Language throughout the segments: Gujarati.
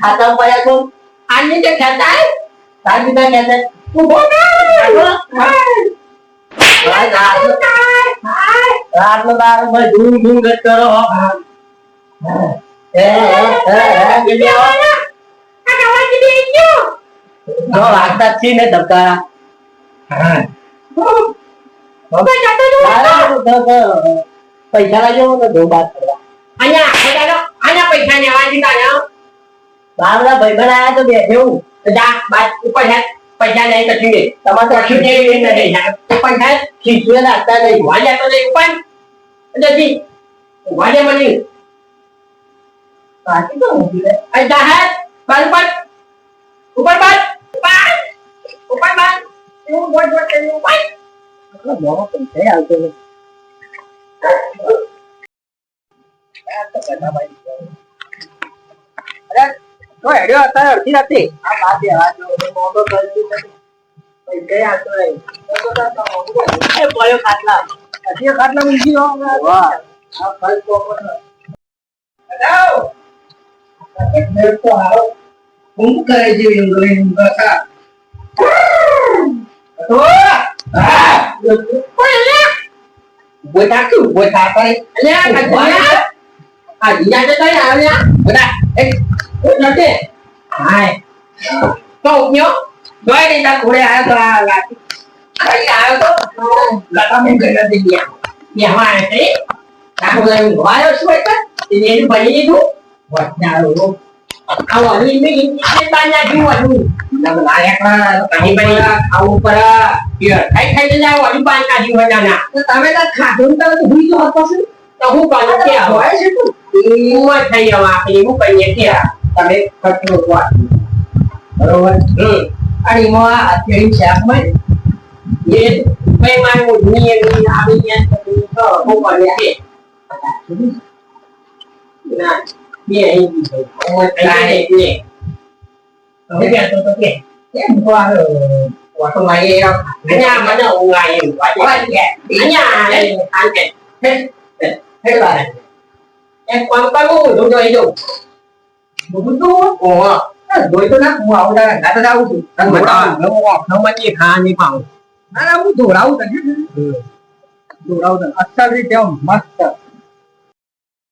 ખાતા પડ્યા છો આની જે ખેતા તાજી ના કહેતા ઊભો રાતનો દારૂ ભાઈ ધૂમ ધૂમ ગત કરો હે, કેટલી આવો? જો વાગતા જ છીએ ને ધબકારા. તારે તો તો પૈસા લાગ્યો તો ધૂમ બાદ કરવા. આના પૈસા ને આવા દીધા ને બારના ભાઈબંધ આયા તો બેઠે હું. જા બાદ ઉપર હે પૈસા નહીં તો ચીડે તમારે તો કશું નહીં નહીં ઉપર હે ખીચુએ નાખતા નહીં. વાજ્યા તો નહીં ઉપર જતી વાજ્યા મળી પાછી તો ઊંઘી લે. અજા હે બાર ઉપર ઉપર બાર બાર Upay man! Yung board board kayo, upay! Alam mo, kaya ako na. Ito ka na ba yun? Alam, Oye, yo hasta tírate. Ah, mate, ah, no, no, no, no, no, no, no, no, no, buổi tháng cử buổi tháng tay nhá thằng quá nhá à gì nhá cái tay nào nhá buổi tháng ấy buổi tháng thế ai cậu nhớ nói đi ta cũng đây là là cái nào đó là tao mình gửi ra tiền nhà nhà hoa này thế tao không lên quá đâu suy tất thì nên phải như thế thôi vật nào luôn ઉપર બાર એવું પાણી બોલ કરી ઉપર આટલા મોંમાં પૈસાય આવતો નથી. આ તો તમે ભાઈ. અરે, તો હેડ્યો અત્યારે અડધી કે આ બાપ બે હાથ જોડે મોઢો કરતી નથી. પૈસાય આવતો નહીં. તો તો તાર તો મોઢું બંધ. એ પડ્યો ખાટલા. હજી એ ખાટલા ઊંઘી રહ્યો. વાહ. આ ફલ પોપટ. હેલો. એક મિનિટ તો આવો. ઊંઘ કરે છે ઊંઘ લઈને ઊંઘ ખા. તો, આ, કોઈ લે ઊભો થા કે ઊભો થા કરે. અલ્યા કચરિયા આ જીયા તો કઈ આવ્યા બધા, એક, હું નથી હાય. તો ઉગ્યો જોઈ નહીં તાર ઘોડે આયો તો આ લાઠી. ખાઈ આયો તો, લતા મેં ઘરે નથી ગયા. બેહવા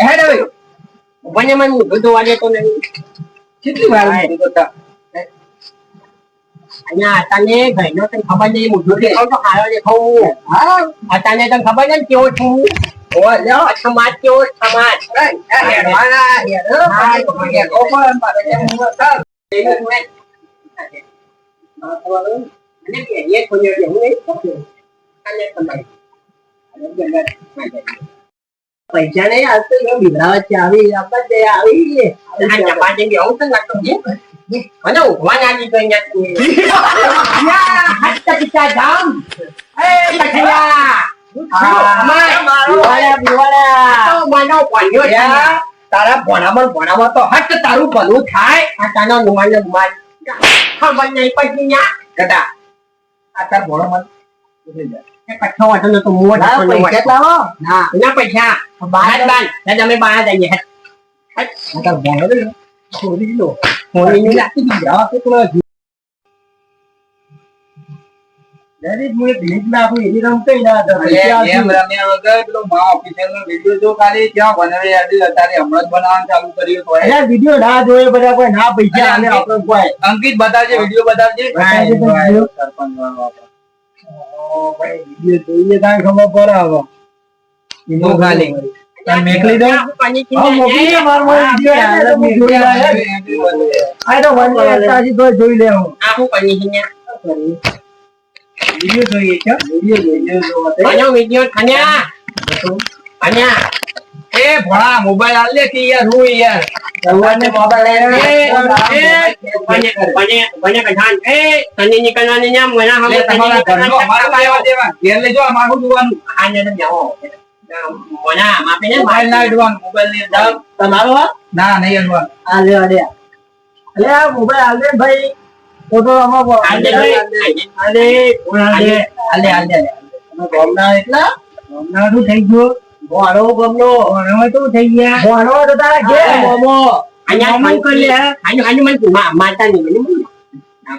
હેડ હવે બને મને હું ધોવા દેતો નહીં કેટલી વાર હું દોડતા? અહીંયા તને ઘરનો તને ખબર નહીં મુઢો દેખાવ તો હારો દેખાવ હા અતાને તને ખબર છે ને કેવો છું ઓ લ્યો સમાજ કેવો સમાજ આ હેડવાના હેડ હા હેડ ઓપન પાડે છે હું સર અને પૈસા નહીં આવતો એ બિલાવા છે આવી આપણે તે આવી આ ચપાટી બી આવું તો નાખતો છે મને ઉભવા ના દીધો અહીંયા હસ્ત પિતા જામ એ કઠિયા તારા ભણામાં ભણામાં તો હટ તારું ભલું થાય આ તાનો નુમાન નુમાન ખબર નહીં ન્યા ગટા આ તાર ભણામાં એ કઠો વાતો નતો ના નતો. પૈસા લાવો ના ના પૈસા બાર બાર દાદા અમે બહાર જઈએ તાર ભણામાં છોડી લો હોળીનું લાગતી બીજા કેટલો દરેક મુએ ભેટ ના આપું એની રમ કઈ ના હતા પૈસા એમ આપી. રમ્યા વગર પેલો મા official નો video જો ખાલી ત્યાં બનાવી આપ્યું. અત્યારે હમણાં જ બનાવવાનું ચાલુ કર્યું તો એ. અલ્યા વીડિયો ના જોયે બધા કોઈ ના પૈસા આલે આપણે કોઈ અંકિત બતાવજે વીડિયો બતાવજે તો. સરપંચ ભાઈ જોઈએ તાણ ખબર પડે હવે તો ખાલી. ત્યાં મેકલી દો. હા, મોકલી દે, માર મોએ વીડિયો આવે ને તો હું જોઈ લઉં. આ તો વન તાજી તો જોઈ લે આ શું પાણી છે ત્યાં? જોઈએ છે વીડિયો જોઈએ જોવા તે. ખન્યા ખન્યા એ ભણા મોબાઈલ આલ લે કે યાર હું યાર. ભગવાનને મોબાઈલ લઈને બને બને કઢાન એ તને નીકળવાની ના મના હવે તને તમારા ઘરનો અમારે લેવા દેવા. ઘેર લેજો અમારું જોવાનું. આને તો જાઓ મોના માપે ને મોબાઈલ ના અડવાનું મોબાઈલ ને અંદર. તમારો ના નહીં અડવાનું આ લે આ અલે આ મોબાઈલ આલ દે ભાઈ. ફોટો આજે આલે આજે આલે આલે આલે આલે ગોમના એટલા? ગોમના શું થઈ ગયું. ભણો ગમનો ભણો તો થઈ ગયા. ભણો તો તારા કે મોમો. અહીંયા મન કરી લે. આનું આનું મન મા- માતા ની મને.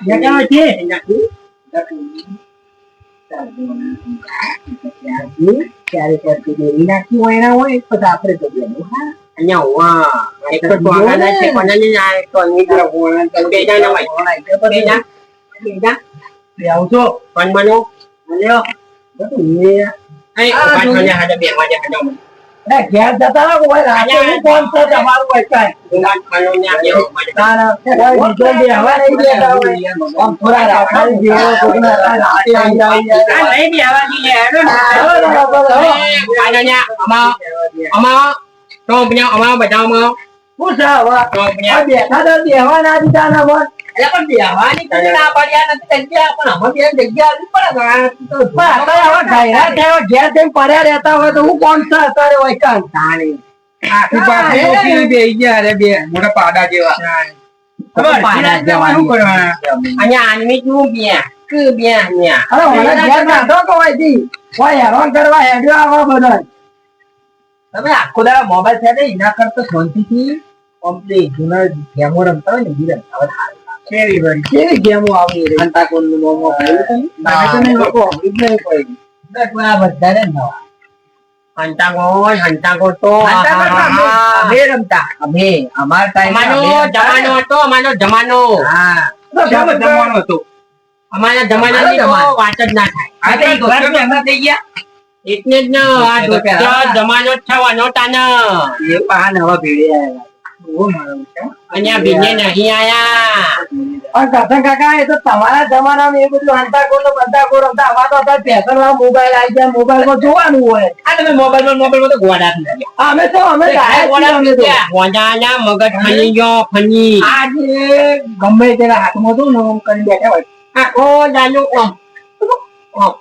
જગા છે. ત્યારે કરતી દેવી નાખી હોય એના હોય. પછી આપણે તો બેનું હા અહીંયા હોવા એક તો સ્વાગત છે કોનાની ના તો અનવી તરફ બે જા ના ભાઈ. બે જા બે આવજો પણ બનો લ્યો બધું એ ઘેર જતા રહો રાતે હું કોણ છે તમારું હોય કાંઈ. હોય. બેઠા બેહવા ના દીધા ના બોલ. એટલે પણ બેહવાની તો ના પાડ્યા નથી જગ્યા પણ અમે બે જગ્યા આપવી પડે તો આ તો પણ અત્યારે હવે ઘયરા થયા ઘેર જઈને પડ્યા રહેતા હોય તો હું કોણ છે અત્યારે હોય કાન? આખી પાછી ઓછી બેહી ગયા અરે બે મોટા પાડા જેવા. કરવાના? અહીંયા બે કે બે અહીંયા. અરે મને ઘેર નાખો કે હોય હોય હેરાન કરવા હેડ્યો આવા બધા. તમે આખો દાડા મોબાઈલ ને એના કરતા શાંતિથી કમ્પ્લીટ જૂના ગેમો રમતા હોય ને બીજા રમતા હોય સારું. કેવી વળી, કેવી ગેમો આવી રહી? અંતાકુંડનું મોમો ખાયું તમે? તમે તો નહીં લોકો હમણાં જ નહીં પડી. બસ આ બધાને નવા. હંતાગોળ હંતાગોળ તો અમે- રમતા. અમે, અમારા time અમારો અમે રમતા ને. જમાનો હતો અમારો જમાનો હા. જમાનો હતો અમારા જમાનાની તો જમાનો. વાત જ ના થાય આ તો થઈ ગયા એટલે જ ને આ. જમાનો જ થવાનો તાને એ પાન હવે ભેળી આયેલા. અહીંયા બીજે નહીં આયા. પણ કથન કાકા એ તો તમારા જમાનામાં એ બધું અંતાકોર ને બંતાકોર હતા આવા તો અત્યારે પેસરમાં મોબાઈલ આવી ગયા મોબાઈલમાં જોવાનું હોય. આ તમે મોબાઈલ મોબાઈલમાં તો ગોડા અમે તો અમે. વજાના મગજ ફની ગયો ફની. આજે ગમે તેના હાથમાં તો ને આમ કરીને બેઠા હોય. આખો દાનો ઓમ ઓમ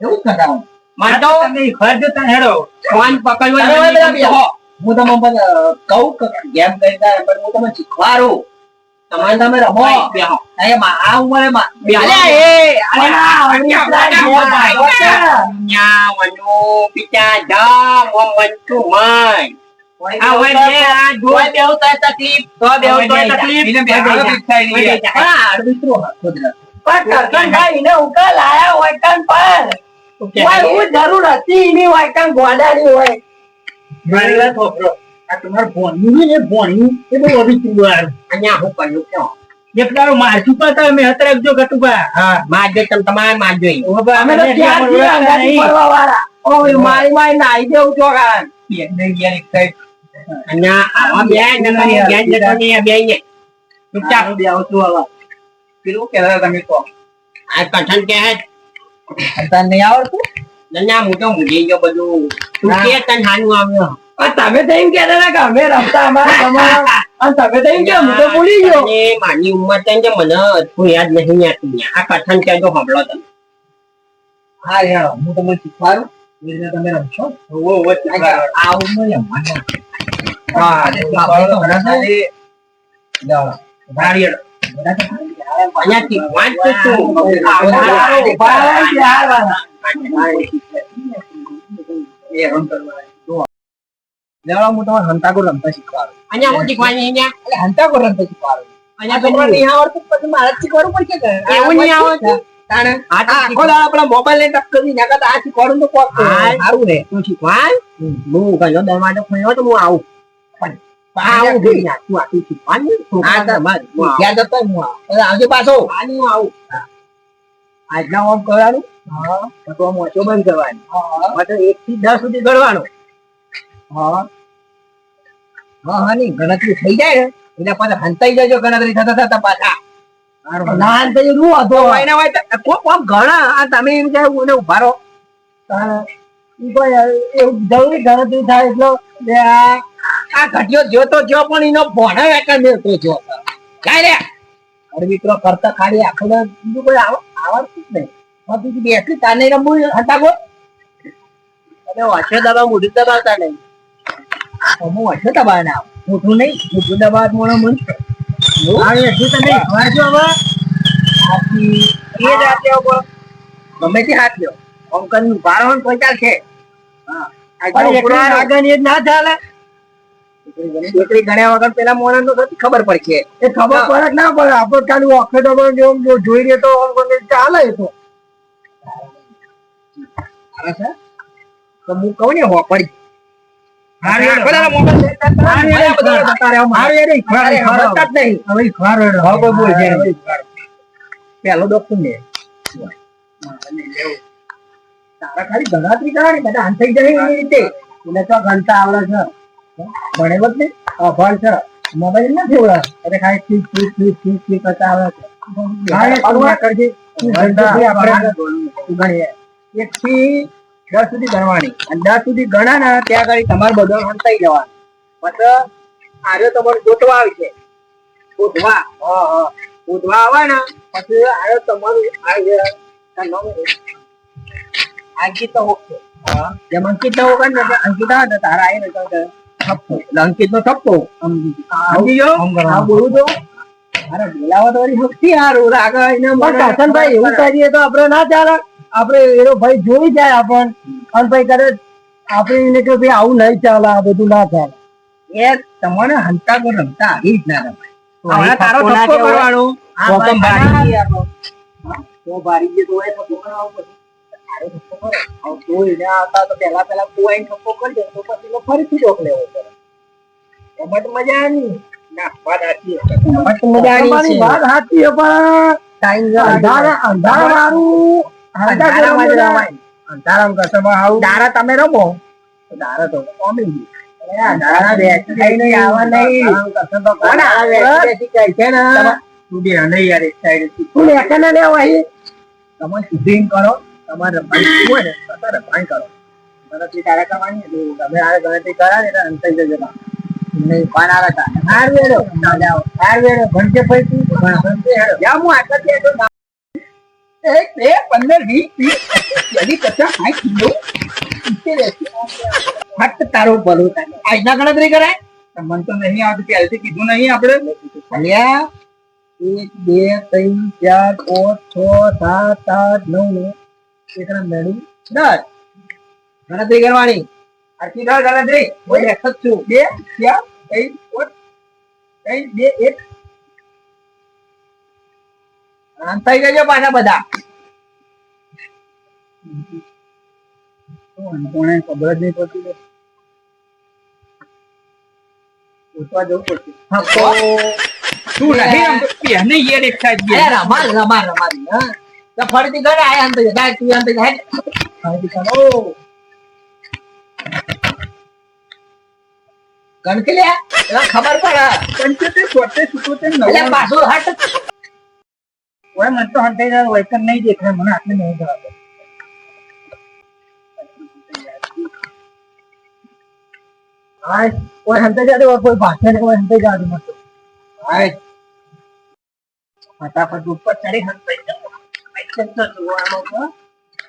એવું જ મારે તો તમે ઘર જતા હેડો ફોન પકડવા તમે હવે બધા નથી બેહો. હું તમને પણ, અ, કહું કે ગેમ કરતા હોય, પણ હું તમને શીખવાડું તમારે તમે રમો બેહો. અહીંયા મા- આ ઉંમરે માં બેહો. અલ્યા એ અલ્યા, અલ્યા, અલ્યા, અલ્યા, અલ્યા, અલ્યા. ન્યા વનુ પિતા ધામ ઓમ વંતુ મય આ હોય બે આ જો કોઈ બેહું તોય તકલીફ, તોય બેહું તોય તકલીફ. એને બે હાલો પીછાઈ લઈએ. પણ આ અડવિતરો હતો જ. પણ કરશનભાઈ એને ઉકેલ આયા હોય કાન પર. કોઈ હું જરૂર હતી એની હોય કાન ગોડાની હોય. મારી વાત સાંભળો. આ તમારું ભોણિયું ને, ભોણિયું, એ બહુ અભિચું વાળું. અહીંયા હું કર્યું કયો એક દાડો મારશું પણ તમે હતરક જો કટુબા. હા મારજો તમે તમારે મારજો અમે તો ત્યારથી અંગાથી ફરવા વાળા. ઓય, મારી મારી નાઈ દેવું ચોગાન. બેનને ગયા એક સાઈડ. અહીંયા આવા બે નકરી જ્ઞાન જતો નહીં આ બેયને. ચૂપચાપ. પેલું કહેતા તમે કહો. આ કઠણ કે હે તને નહીં આવડતું? નન્યા હું તો ભૂલી ગયો બધું. તું કે તને હાનું આવ્યો. તમે તો એમ કહેતા હતા કે અમે રમતા અમારા જમાનામાં. અને તમે તો એમ કે હું તો ભૂલી ગયો. અને મારી ઉંમર થઈ છે મને હજુ યાદ નહીં આવતું આ કઠણ કે સાંભળો તમે. હા યાર હું તમને શીખવાડું. એ રીતે તમે રમશો. આ ઉંમર રમવાનો. હા, તો આપણે તો ઘણા ઘણા સારી જાઓ. નાળિયેર. બધા તો અહીંયાથી વાંચ તો. તું. ભાઈ, ભાઈ, યાર વાળા. એ રમ કરવા. જાઓ, હું તમને હંતાગો રમતા શીખવાડું. અહીંયા હું શીખવાની અહીંયા? એટલે હંતાગો રમતા શીખવાડું. અહીંયા આ નહીં આવડતું પછી મારે શીખવાડવું પડશે એવું નહીં આવડતું. તાણે? આ તો આ આખો દાડો આપણા મોબાઈલ ને ટક્કર દી નાખા આ શીખવાડું તો કોક સારું રે. તું શીખવાય હું ગયો દરવાજો ખોલ્યો તો હું આવું. આવું. તું આટલું શીખવાય ને. આ હું આવું. પાછો. આવું. આજના ઓમ કરવાનું તો મોચો ઓછો બંધ કરવાની. માત્ર એક થી દસ સુધી ગણવાનો. હા. હા ની ગણતરી થઈ જાય ને એટલે પાછા હંતાઈ જજો ગણતરી થતા થતા પાછા. એના ગણતરી થાય એટલે આ આ ઘટ્યો જ્યો જો પણ એનો ભોણો વેકર મેળતો જો કાંઈ રે મિત્રો કરતા ખાલી આખો બીજું કોઈ આવડતું જ નહીં. બીજું બેઠી તાને રમવું હતા ગો તમે વાંચો દબા મોઢું દબાવતા નહીં. હું વાંચો દબા ના. મોઢું નહીં મોઢું દબાવ મોણો મન. આવે એટલું તમે વાંચો હવે. આથી એ જ હાથ લેવો ગમે તે હાથ લ્યો ભારો હોય તો ચાલશે. આગળ એ જ ના ચાલે. એકલી ગણ્યા વગર પેલા મોણા નો ખબર પડશે એ ખબર પડે ના પડે? આપણે ખાલી ઓખે ડબલ જોઈ લે તો ચાલે તો. સારા છે? તો હું કહું ને હો પડી હારું હેડો. આખો દાડો મોબાઈલ લેતા હતા, હારું હેડો. બધા બધા જતા રહ્યા અમારે. હારું હેડો, ખરા, અરે, ખરા. સમજતા જ નહીં. હવે ખાર હેડો. હવે કોઈ બોલ છે નહીં. પેલો ડોક્ટર ને તારા ખાલી ગણતરી કરવાની બધા હંતાઈ જાય એવી રીતે એટલે તો ગણતા આવડે છે ભણેલો જ નહીં અભણ છે મોબાઈલ નથી ઓળખ એટલે ખાલી કરતા આવડે છે તું ના તું તું એક થી દસ સુધી ગણવાની અને દસ સુધી ગણા ના ત્યાં આગળ તમારે બધો હંતાઈ જવાનું. મતલબ આર્યો તમારે ગોતવા આવશે. ગોતવા? હા હા. ગોતવા આવે ને પછી આર્યો તમારું અંકિત ઓકે જેમ અંકિત ઓકે ને અંકિત આવે ને તારા આવી ને તો થપ્પો અંકિત નો થપ્પો સમજી ગયો? હા બોલું તો અરે બોલાવત વાળી શક્તિ હારું. આગળ ભાઈ એવું કરીએ તો આપણે ના ચાલે. આપણે એનો ભાઈ જોઈ જાય આપણ. અને ભાઈ કરે આપણે એને કે ભાઈ આવું નહીં ચાલે આ બધું ના ચાલે. એ તમને હંતા કો રમતા આવી જ ના રમાય. તારો કહેવાય. કરવાનો? આ ભાઈ તો ભારી. જે તો. તારે. તો એને આવતા તો પહેલા પહેલા કુવાઈને થપ્પો કરી દે તો પછી એનો ફરીથી ડોક લેવો પડે. મજા આવી ના વાત સાચી છે. મજા આવી વાત સાચી પણ ટાઈમ અંધારા અંધારાવાળું અંધારામાં જ રમાય. અંધારામાં કશામાં આવું? દારા તમે રમો. દારા તો કોમી ગણતરી કરા ને? એક બે પંદર વીસ ત્રીસ ચાલીસ પચાસ સાઠ સિત્તેર, એંસી, ફક્ત થાય આજના ગણતરી કરાય. મને તો નહીં આવતું પહેલેથી કીધું નહીં આપણે અલ્યા એક બે ત્રણ ચાર પાંચ છ સાત આઠ નવ નવ એક મેળવી દસ ગણતરી કરવાની આખી દસ ગણતરી એક જ છું બે ચાર ત્રણ પાંચ ત્રણ બે એક થઈ ગયો પાછા બધા. કોને ખબર જ નહીં પડતી પૂછવા જવું પડશે. તું નહીં આમ તો પહેને યે side બે. અરે રમાલ રમાલ રમાલ હા. તો ફરીથી ઘરે આયા અંતે જાય તું અંતે જાય ફરીથી કરો. કણકે લે. ખબર પડે. પંચોતેર સોતે એટલે નવ્વાણું. પાછું હટ. ઓય, મને તો હંતાઈ જાય હોય કે નહીં દેખાય, મને આટલે નહીં બરાબર હા કોઈ હંતે જાતે કોઈ ભાષા ને કોઈ હંતે જાતે મત હા ફટાફટ ઉપર ચડી હંતે જાઓ. તો જોવાનો તો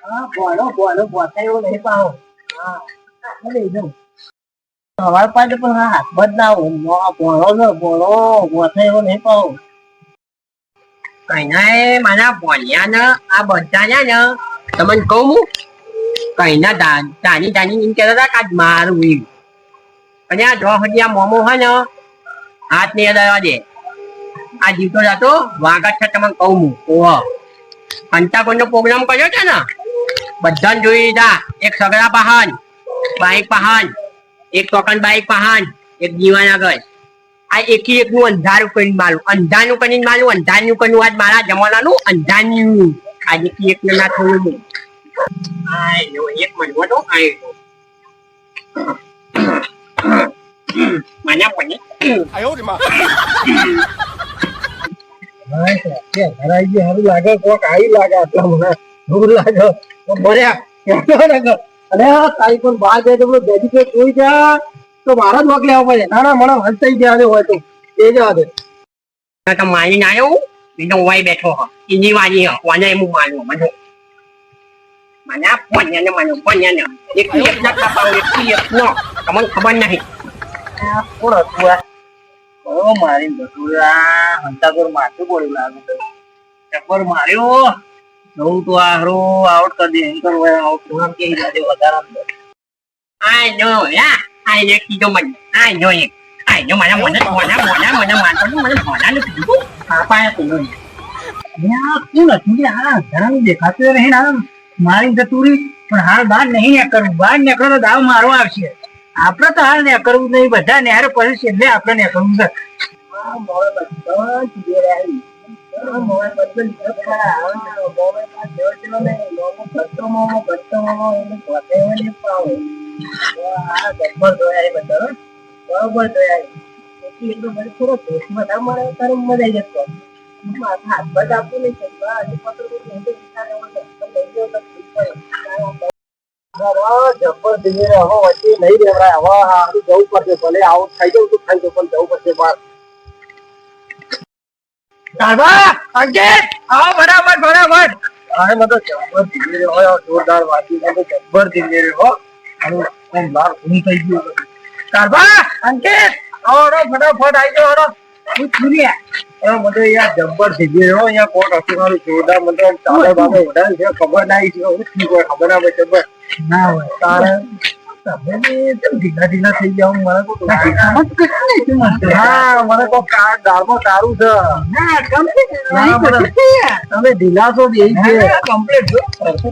હા, બોલો બોલો બોતા એવો નહીં પાહો હા લઈ જાઉં સવાર પાસે પણ હાથ બદલાવો બોલો ને બોતા એવો નહીં પાહો કઈના મારા ભણ્યા ને, આ બધા છે ને, તમને કહું હું કઈના દાની દાની એમ કહેતા હતા કે આજ મારું એમ. અને આ આ મોમો હોય ને, હાથ ને દવા દે. આ જીવતો જાતો વાગત છે, તમને કહું હું. ઓહો. નો પ્રોગ્રામ કર્યો છે ને, બધાને જોઈ લીધા. એક સગડા પહાન, બાઈક પહાન, એક ટોકન બાઈક પહાન, એક જીવન આગળ આ એક નું અંધારું કરીને માલું. અંધાનું કરીને માલું અંધારનું કરનું આજ મારા જમાનાનું અંધારનું આ એકી એકને ના થયું આયો એક સારું લાગે કોક આવી લાગે આટલા મને દૂર લાગે. જાય તો ડેડિકેટ જોઈ જા. તો મારા જ વખ લેવા પડે. ના ના મને હલતાઈ ગયા હોય તો. એ જવા દે તો મારીને આવ્યો બીજો વાય બેઠો હ. એની વાજી હ. વાને એમ માર્યો? મને. મને પન્યા ને મને પન્યા ને. એક એક ના કાપા એક એક નો. તમને ખબર નહીં કોણ હતું આ? મારી હંતાગોર માથું પડ્યું લાગે તો માર્યો. જવું તો આ હરો આઉટ કરી દે. એમ કરવા આઉટ કે જાજે વધારા નો યા. આઈ ને કીધો મને આઈ નો એક આઈ નો mà nó મને nó મને nó મને nó ને કીધું પાપાએ કીધું આ કોણ હતું કે આ ધરામ દેખાતું નહીં ના મારી જતું પણ હાલ બહાર નહીં નીકળો તો દાવ મારો આવશે આપણે તો હાલ ને કરવું નહીં બધા નેહારે પછી છેલ્લે આપણે નીકળવું છે બરોબર એટલું થોડો ના મળે તારે મજા આવી જતો હાથ આપવું નહીં છે જવું પડશે ભલે આવું થઈ જવું તો થઈ જવું પણ જવું પડશે બહાર. કાકા અંકિત આવો બરાબર બરાબર. હા મને જબ્બર ધીમે રે હોય જોરદાર વાંચી મને જબ્બર ધીમે આમ બહાર ઘૂમી થઈ ગયું બધું. અંકિત આવો ફટાફટ આવી જાઓ રો હું છુરિયા અરે મને યાર જબ્બર ધીમે રે હો અહીંયા કોટ હતું મારું જોરદાર મને આમ ચાલે બાબે વધારે છે ખબર ના આવી છે હું થયું કોઈ ખબર ના પડે જબ્બર. ના હોય. તારે તમે ઢીલા ઢીલા થઈ જાવ મને કોઈ હા મને કોઈ કાર દાળમાં સારું છે તમે ઢીલા છો બે છે.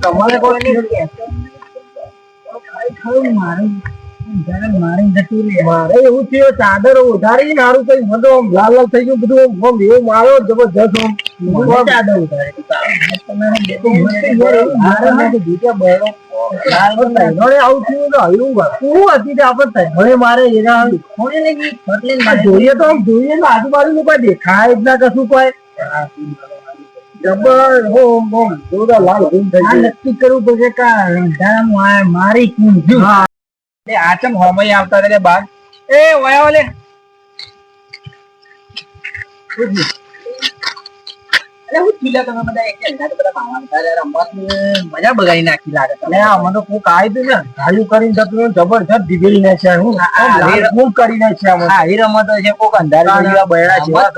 તમારે કોઈ મારે એવું થયું ચાદર ઉધારી ને કઈ મને લાલ લાલ થઈ ગયું બધું આમ એવું મારો જબરજસ્ત. ચાદર ઉધારી મારે જોઈએ તો આમ જોઈએ તો આજુબાજુ નું કોઈ દેખાય જ ના કશું કોઈ. જબર હોમ હોમ. જોરદાર લાલ ગુમ થઈ ગયું. નક્કી કરવું પડશે કે મારી કુંજુ એ આચમ હોમય આવતા રે બાર. એ વયા ઓલે અરે હું ખીલા તમે બધા એક અંદાજ બધા માવા હતા મજા બગાડી નાખી લાગે તમે આ મને કોક આવી તું ને ગાયું કરીને જતું જબરજસ્ત દીગરી ને છે હું હું કરીને છે આવી રમત છે કોક અંધારી જેવા બૈરા જેવા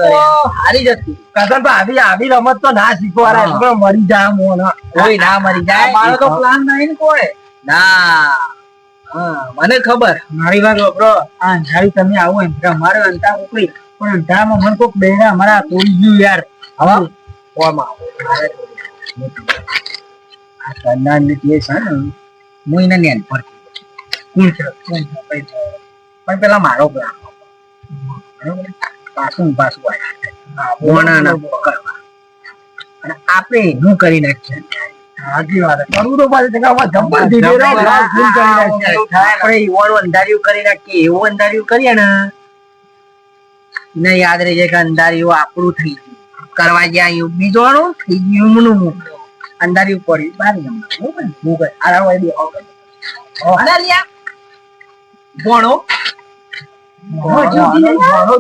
હારી જતી. કસર તો આવી આવી રમત તો ના શીખવાડે. પણ મરી જાય મોન કોઈ ના મરી જાય. મારો તો પ્લાન નહીં ને કોઈ? ના. મને ખબર. મારી વાત વાપરો. આ અંધારી તમે આવો એમ. કે અમારે અંતા ઉપરી પણ અંધારામાં મને કોક બેડા મારા તોડી ગયું યાર. હવે કન્નાનની જે છે ને હું એને નેન પર? પણ પેલા મારો બરોબર? પાછું પાછું અને આપણે એનું કરી નાખીએ. સાચી વાત કરવું તો પાછું જબ્બર. આપણે યુવાનું અંધારિયું કરી નાખીએ. એવું અંધાર્યું કરીએ ને ને યાદ રહી જાય કે અંધાર્યું આપણું થઈ ગયું. કરવા ગયા એવું. બીજોનું થઈ ગયું એમનું અંધારી ઉપર ને? હું કઈ આરા હોય બી આવો અરે લ્યા. ભણો ભણો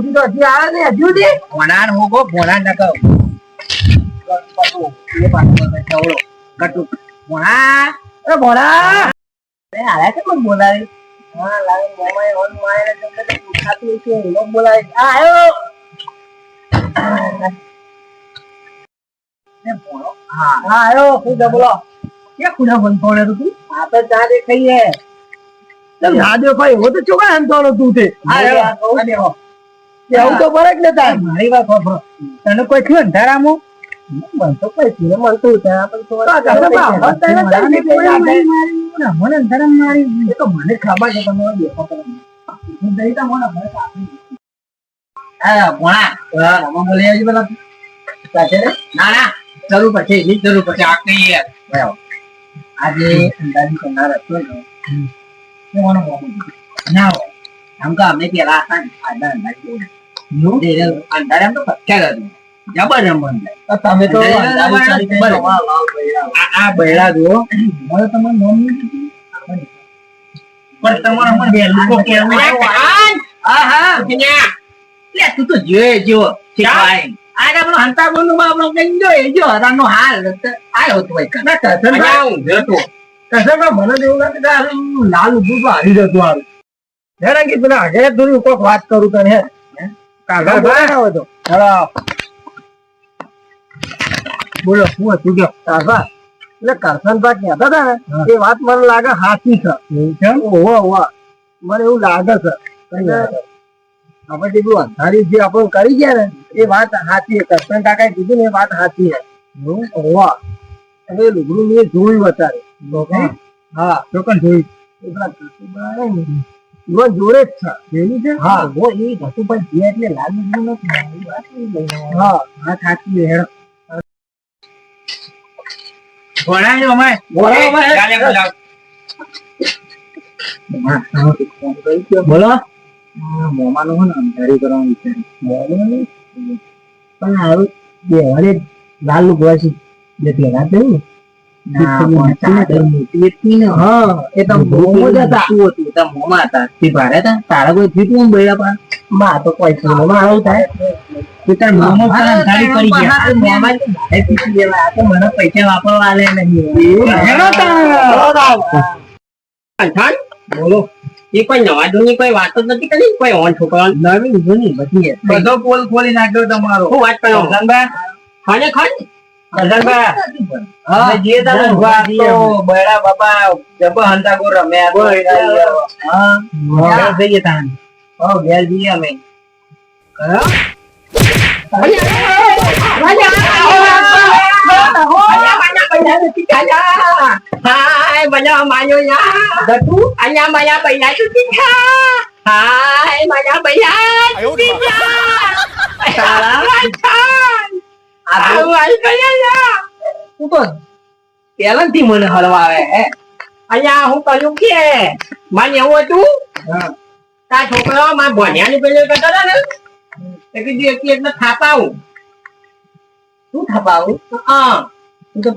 જુદો. હજી આવે ને હજુ દે ભણાર હું ભણાર ના કહો એ પાછો મને ચવડો કટુ ભણા એ ભણા એ છે કોણ બોલાવે? હા લાગે મોમાય ઓન મારે તો ખાતું છે. એનો બોલાવે આ આયો. એ ભણો હા. હા આયો બોલો. કે તું આ તો ચા દે ખાઈએ તમે હાદે ભાઈ એવો તો ચોકા અંતોનો તું તે આવું તો બરક ને તાર. મારી વાત સાંભળો. તને કોઈ થયું અંધારામાં? મને તો કોઈ થયું મળતું છે. આપણે તો મને અંધારામાં મારી એ તો મને ખબર છે તમે દેખો કરો હું દઈ તો મને મને હા ભણા. આમાં બોલી આવજો પેલા ના ના. જરૂર પછી એની જરૂર પછી આ કઈ યાર આજે અંદાજી કરનાર હતો ને એ ના હોય આમ તો અમે પેલા હતા ને, આડા અંધારી જોડે. તે રે, અંધારી આમ તો પ્રખ્યાત હતું. જબર રમવાનું. તમે તો અંધારી અંધારી રમવાનું કરી બરાબર. તમારા લાલ બૈરા. આ આ જુઓ. મારે તમારું નામ નહીં પણ તમારે તો કહેવું અરે હા તું તો જો શીખવાય આ આપણો હંતાગોનું માં આપણો કઈ જો એ જો હરાનો હાલ આયો તો ભાઈ. કના કરસન અહીંયા ઊંધો તો. કરસન મને એવું લાગે કે લાલ ઉભું તો હારી જતું આવે. હેરાન કે પેલા હજાર દૂર કોક વાત કરું તને કાગળ બનાવો તો. હેલો. બોલો શું હતું કે? કાકા એટલે કરસનભાઈ કહેતા હતા ને એ વાત મને લાગે હાથી છે. ઓહો ઓહો. મને એવું લાગે છે. આપણે પેલું અંધારી જે આપણે કરી ગયા ને એ વાત સાચી છે. કૃષ્ણ કાકા કીધું ને એ વાત સાચી છે. અને લુગડું મેં જોયું અત્યારે હા? ચોકન જોયું પેલા કસ્તુરબા ને, ઈવન જોડે જ છે. જોયેલું છે? હા. હો. એ કસ્તુરબા જે એટલે લાલ લુગડું નથી. એ વાત નહીં લઈને આવ્યો. હા. હા સાચી છે હેડો. અમે ભણાયો અમે ચાલે બોલાવ. બોલો. મોમાનું હોય ને અંધારી કરવાનું વિચાર્યું મોમાનું પણ બે બેવાડે લાલ લુગવા છે જે પેલા થયું આવું પીસી વાપરવા? બોલો. એ કોઈ નવાજૂની કોઈ વાત જ નથી કરી કોઈ ઓન છોકરાઓ નવી જૂની બધી બધો પોલ ખોલી નાખ્યો તમારો શું વાત કરો ધનભાઈ ખાને ખાને હા જે તમે વાત તો બૈરા બાપા જબર હંતાગો રમ્યા તો હા ઘેર જઈએ તાન હા, ઘેર જઈએ અમે Hai, banyak mayo ya. Betul. Hanya banyak banyak tu tiga. Hai, banyak banyak tu tiga. Salah macam. Awal banyak ya. તું તો પહેલાથી મને હલવાવે અહીંયા હું કહ્યું કે મારે એવું હતું તારા છોકરાઓ મારા ભણ્યાની પેલી કરતા હતા ને કીધું એટલી થાપાવું તું થપાવું હા તો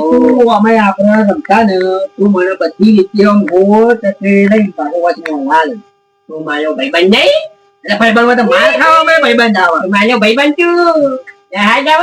તું અમે આપણે રમતા ને તું મને બધી રીતે આમ ગોટ તો માર ખાવા મેં ભાઈબંધ આવે હા જાવ